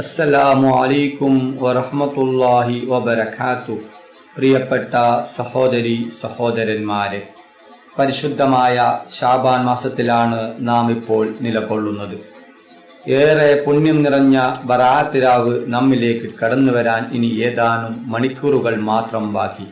അസ്സലാമു അലൈക്കും വറഹ്മത്തുള്ളാഹി വബറകാത്തു. പ്രിയപ്പെട്ട സഹോദരി സഹോദരന്മാരെ പരിശുദ്ധമായ ഷാബാൻ മാസത്തിലാണ് നാം ഇപ്പോൾ നിലകൊള്ളുന്നത്. ഏറെ പുണ്യം നിറഞ്ഞ ബറാത്തിരാവ് നമ്മിലേക്ക് കടന്നു വരാൻ ഇനി ഏതാനും മണിക്കൂറുകൾ മാത്രം ബാക്കി.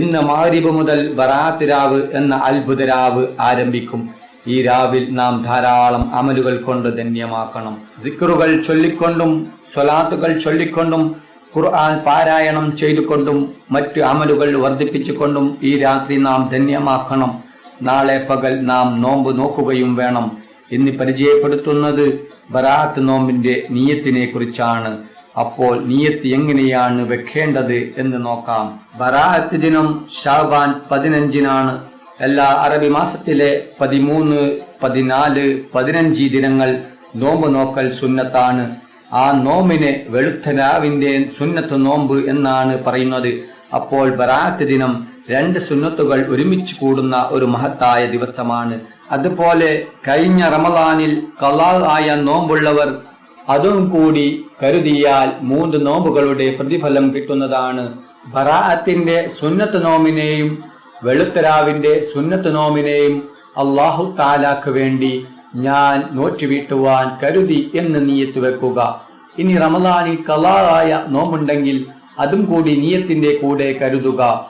ഇന്ന് മാരിബ് മുതൽ ബറാത്തിരാവ് എന്ന അത്ഭുതരാവ് ആരംഭിക്കും. ഈ രാവിൽ നാം ധാരാളം അമലുകൾ കൊണ്ട് ധന്യമാക്കണം. ദിക്റുകൾ ചൊല്ലിക്കൊണ്ടും സ്വലാത്തുകൾ ചൊല്ലിക്കൊണ്ടും ഖുർആൻ പാരായണം ചെയ്തുകൊണ്ടും മറ്റ് അമലുകൾ വർദ്ധിപ്പിച്ചുകൊണ്ടും ഈ രാത്രി നാം ധന്യമാക്കണം. നാളെ പകൽ നാം നോമ്പ് നോക്കുകയും വേണം. ഇന്ന് പരിചയപ്പെടുത്തുന്നത് ബറാത്ത് നോമ്പിന്റെ നീയത്തിനെ കുറിച്ചാണ് അപ്പോൾ നീയത്ത് എങ്ങനെയാണ് വെക്കേണ്ടത് എന്ന് നോക്കാം. ബറാത്ത് ദിനം ഷാബാൻ പതിനഞ്ചിനാണ്. എല്ലാ അറബി മാസത്തിലെ പതിമൂന്ന് പതിനാല് പതിനഞ്ച് ദിനങ്ങൾ നോമ്പ് നോക്കൽ സുന്നത്താണ്. ആ നോമ്പിനെ വെളുത്ത രാവിന്റെ സുന്നത്ത് നോമ്പ് എന്നാണ് പറയുന്നത്. അപ്പോൾ ബറാത്ത് ദിനം രണ്ട് സുന്നത്തുകൾ ഒരുമിച്ച് കൂടുന്ന ഒരു മഹത്തായ ദിവസമാണ്. അതുപോലെ കഴിഞ്ഞ റമദാനിൽ കലാ ആയ നോമ്പുള്ളവർ അതും കൂടി കരുതിയാൽ മൂന്ന് നോമ്പുകളുടെ പ്രതിഫലം കിട്ടുന്നതാണ്. ബറാഅത്തിന്റെ സുന്നത്ത് നോമിനെയും വെളുത്തരാവിന്റെ സുന്നത്ത് നോമിനെയും അള്ളാഹു താലാക്ക് വേണ്ടി ഞാൻ നോറ്റുവീട്ടുവാൻ കരുതി എന്ന് നീയത്ത് വെക്കുക. ഇനി റമദാനിൽ കലാറായ നോമുണ്ടെങ്കിൽ അതും കൂടി നീയത്തിന്റെ കൂടെ കരുതുക.